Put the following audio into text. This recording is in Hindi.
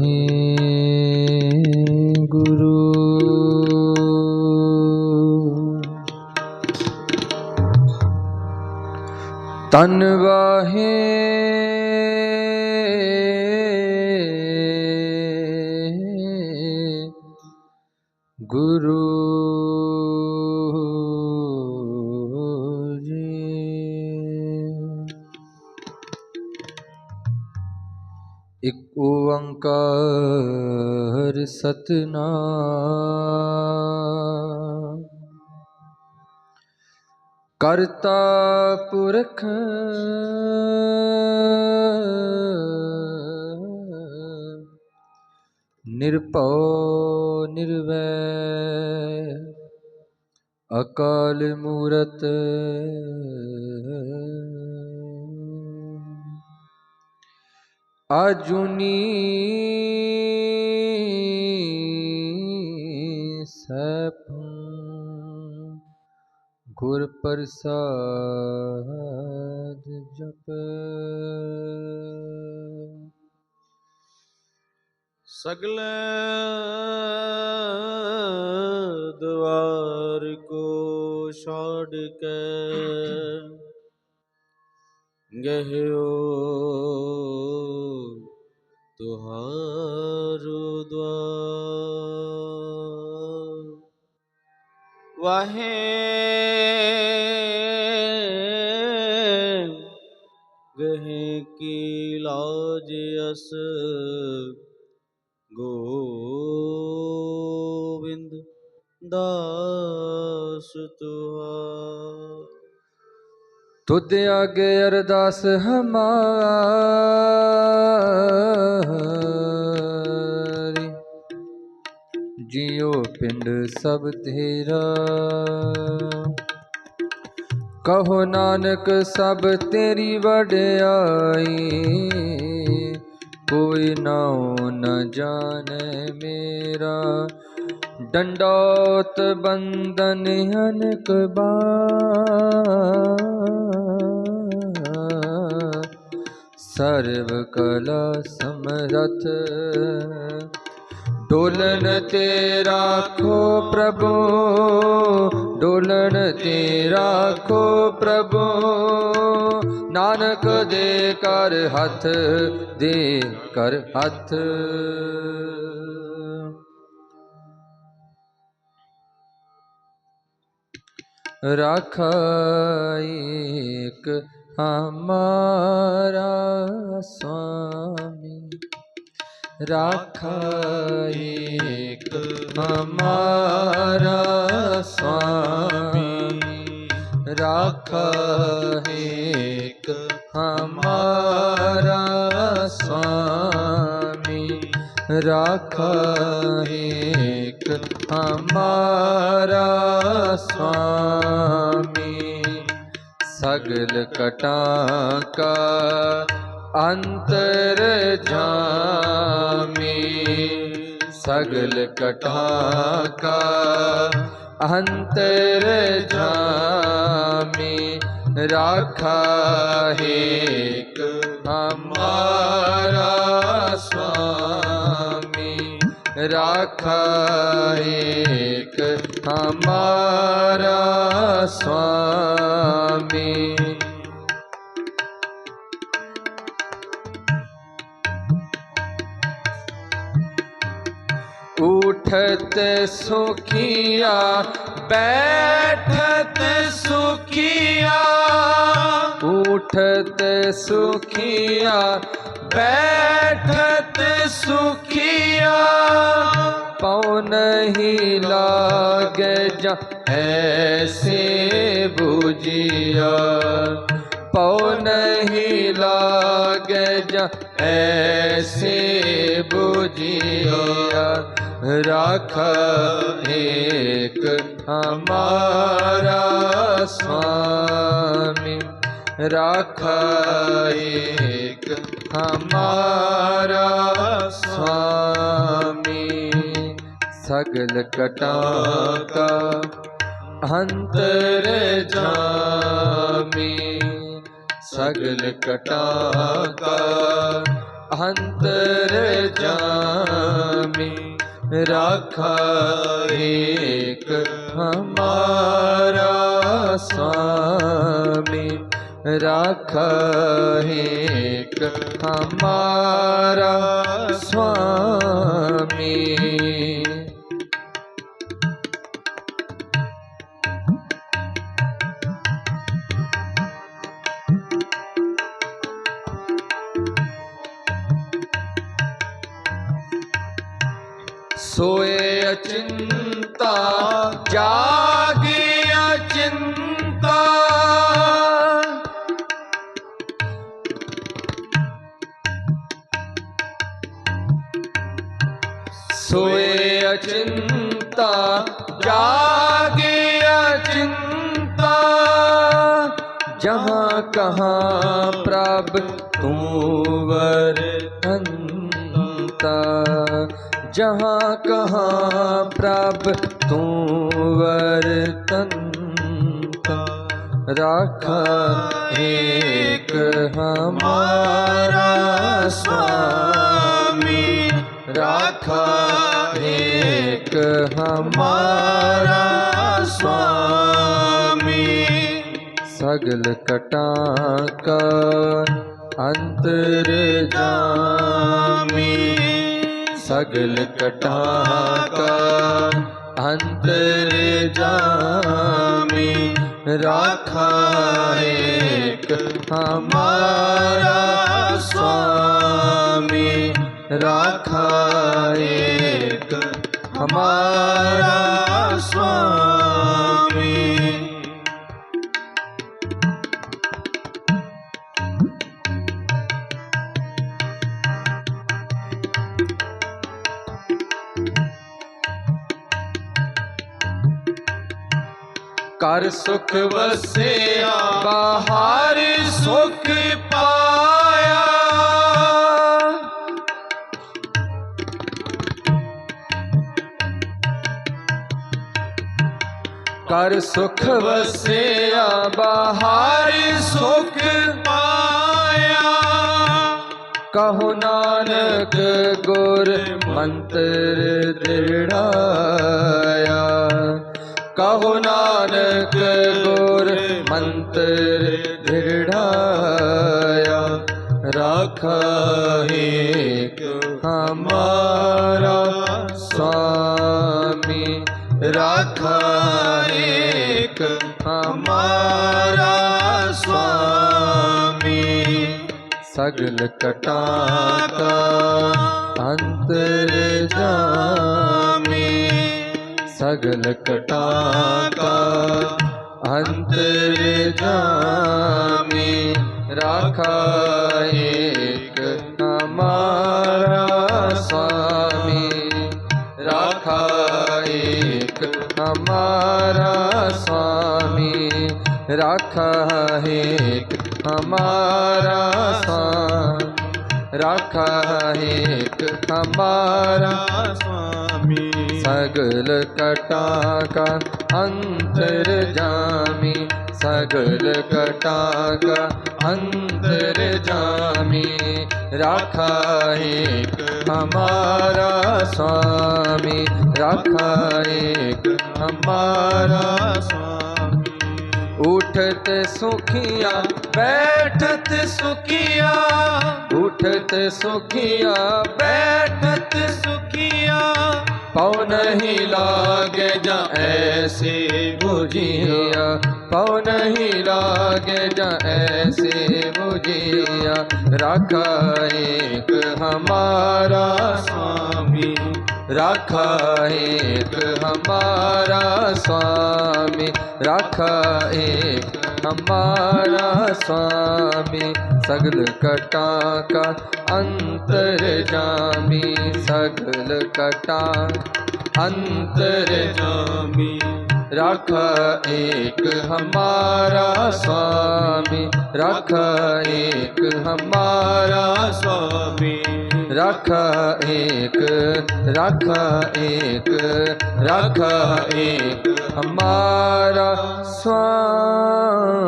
ਹੀ ਗੁਰੂ। ਤਨ ਵਾਹੇ। ਗੁਰੂ। ਓੰਕਾਰ ਸਤਨਾਮ। ਕਰਤਾ ਪੁਰਖ ਨਿਰਭਉ ਨਿਰਵੈਰ ਅਕਾਲ ਮੂਰਤ ਆਜੁਨੀ ਸੈਭੰ ਗੁਰ ਪ੍ਰਸਾਦ ਜਪ ਸਗਲ ਦਵਾਰ ਕੋ ਛਾੜ ਕੇ ਗਹਿਓ ਤੁਹਾਰੋ ਦਵਾਰ ਵਾਹੇ ਗਹਿ ਕੀ ਲਾਜ ਅਸ ਗੋਵਿੰਦ ਦਾਸ ਤੁਹਾਰ तुद आगे अरदास हमारी। जियो पिंड सब तेरा। कहो नानक, सब तेरी वडियाई। कोई नाओ न जाने मेरा। डंडौत बंदन अनक बार सर्वकला समरथ। डोलन तेरा खो प्रभु, डोलन तेरा खो प्रभु। नानक दे कर हथ, दे कर हथ। रख एक हमारा स्वामी राखाइक हमारा स्वामी राखाइक हमारा स्वामी राखाइक हमारा स्वामी सगल कटा का अंतर जामी सगल कटा का अंतर जामी राखा हेक हमारा स्वामी। राखा एक हमारा स्वामी। उठत सुखिया, बैठत सुखिया। उठत सुखिया, बैठत सुखिया। पौन ही लागे जा, ऐसे बुझिया। पौन ही लागे जा, ऐसे बुझिया। राख एक हमारा स्वामी राख एक हमारा स्वामी सगल कटा का अंतर जामी सगल कटा का अंतर जामी राखा एक हमारा स्वामी। रखा एक हमारा स्वामी। सोए अचिंता जागे अचिंता। सोए अचिंता जागे अचिंता। जहाँ कहाँ प्रभ तू वरतंता जहाँ कहाँ प्रभ तू वरतंता राखा एक हमारा स्वामी राखा एक हमारा स्वामी। सगल कटा का अंतर जामी सगल कटा का अंतर जामी राखा एक हमारा स्वामी। राखा एक हमारा स्वामी। ਹਰ ਸੁਖ ਵਸਿਆ, ਬਹਾਰ ਸੁਖ ਪਾਇਆ। ਕਰ ਸੁਖ ਵਸਿਆ, ਬਹਾਰ ਸੁਖ ਪਾਇਆ। ਕਹੋ ਨਾਨਕ ਗੁਰ ਮੰਤਰ ਦਿੜਾਇਆ कहो नानक गुर मंत्र दृढ़ाया राखा एक हमारा स्वामी राखा एक हमारा स्वामी सगल कटा का अंतर जामी सगल कटा का अंतर जामी राखा एक हमारा स्वामी, राखा एक हमारा स्वामी, राखा एक हमारा स्वामी, राखा एक हमारा स्वामी। सगल कटा का अंतर जामी, सगल कटा का अंतर जामी। राखा एक हमारा स्वामी, राखा एक हमारा स्वामी। उठत सुखिया, बैठत सुखिया। उठत सुखिया, बैठत सुखिया। पौ नहीं लागे जा ऐसे बुझिया। पौन नहीं लागे जा ऐसे बुझिया। रखा एक हमारा स्वामी। रखा एक हमारा स्वामी। रखा एक हमारा स्वामी। सगल कटा का अंतर जामी सगल कटा अंतर स्वामी रखा एक हमारा स्वामी रखा एक हमारा स्वामी रखा एक रखा एक रखा एक हमारा स्वामी